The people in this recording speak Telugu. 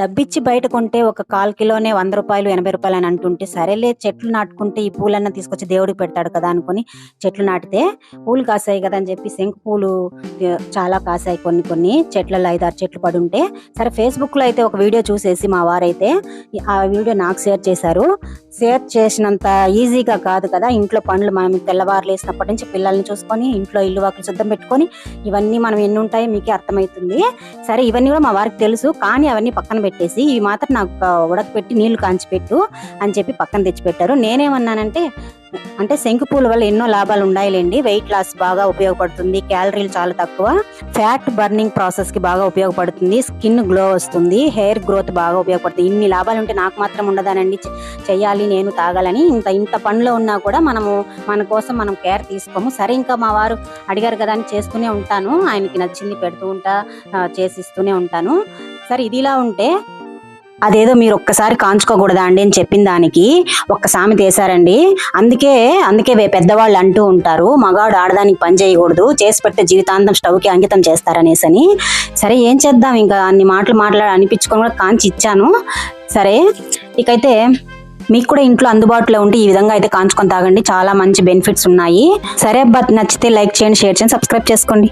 డబ్బిచ్చి బయట కొంటే ఒక కాల్ కిలోనే వంద రూపాయలు ఎనభై రూపాయలు అని అంటుంటే సరేలే చెట్లు నాటుకుంటే ఈ పూలన్న తీసుకొచ్చి దేవుడికి పెడతాడు కదా అనుకుని చెట్లు నాటితే పూలు కాసాయి కదా అని చెప్పి శంకు పూలు చాలా కాసాయి కొన్ని కొన్ని చెట్లలో ఐదారు చెట్లు పడి ఉంటే. సరే ఫేస్బుక్లో అయితే ఒక వీడియో చూసేసి మా వారైతే ఆ వీడియో నాకు షేర్ చేశారు. షేర్ చేసినంత ఈజీగా కాదు కదా. ఇంట్లో పనులు మనం తెల్లవారులు వేసినప్పటి నుంచి పిల్లల్ని చూసుకొని ఇంట్లో ఇల్లు వాకిలు శుద్ధం పెట్టుకొని ఇవన్నీ మనం ఎన్ని ఉంటాయో మీకే అర్థమవుతుంది సరే ఇవన్నీ కూడా మా వారికి తెలుసు. కానీ అవన్నీ పక్కన పెట్టేసి ఇవి మాత్రం నాకు ఉడకపెట్టి నీళ్ళు కాంచిపెట్టు అని చెప్పి పక్కన తెచ్చిపెట్టారు. నేనేమన్నానంటే అంటే శంకు పూల వల్ల ఎన్నో లాభాలు ఉన్నాయిలేండి వెయిట్ లాస్ బాగా ఉపయోగపడుతుంది. క్యాలరీలు చాలా తక్కువ. ఫ్యాట్ బర్నింగ్ ప్రాసెస్కి బాగా ఉపయోగపడుతుంది. స్కిన్ గ్లో వస్తుంది. హెయిర్ గ్రోత్ బాగా ఉపయోగపడుతుంది. ఇన్ని లాభాలు ఉంటే నాకు మాత్రం ఉండదానండి. చేయాలి చెయ్యాలి నేను తాగాలని. ఇంత ఇంత పనిలో ఉన్నా కూడా మనము మన కోసం మనం కేర్ తీసుకోము. సరే ఇంకా మా వారు అడిగారు కదా అని చేస్తూనే ఉంటాను. ఆయనకి నచ్చింది పెడుతూ ఉంటా చేసిస్తూనే ఉంటాను. సరే ఇదిలా ఉంటే అదేదో మీరు ఒక్కసారి కాంచుకోకూడదా అండి అని చెప్పిన దానికి ఒక్క సామెత వేశారండి. అందుకే అందుకే వే- పెద్దవాళ్ళు అంటూ ఉంటారు మగాడు ఆడదానికి పని చేయకూడదు చేసి పెడితే జీవితాంతం స్టవ్కి అంకితం చేస్తారనేసి అని. సరే ఏం చేద్దాం? ఇంకా అన్ని మాటలు మాట్లాడ అనిపించుకొని కూడా కాంచి ఇచ్చాను. సరే ఇకైతే మీకు కూడా ఇంట్లో అందుబాటులో ఉంటే ఈ విధంగా అయితే కాంచుకొని తాగండి. చాలా మంచి బెనిఫిట్స్ ఉన్నాయి. సరే అబ్బా నచ్చితే లైక్ చేయండి షేర్ చేయండి సబ్స్క్రైబ్ చేసుకోండి.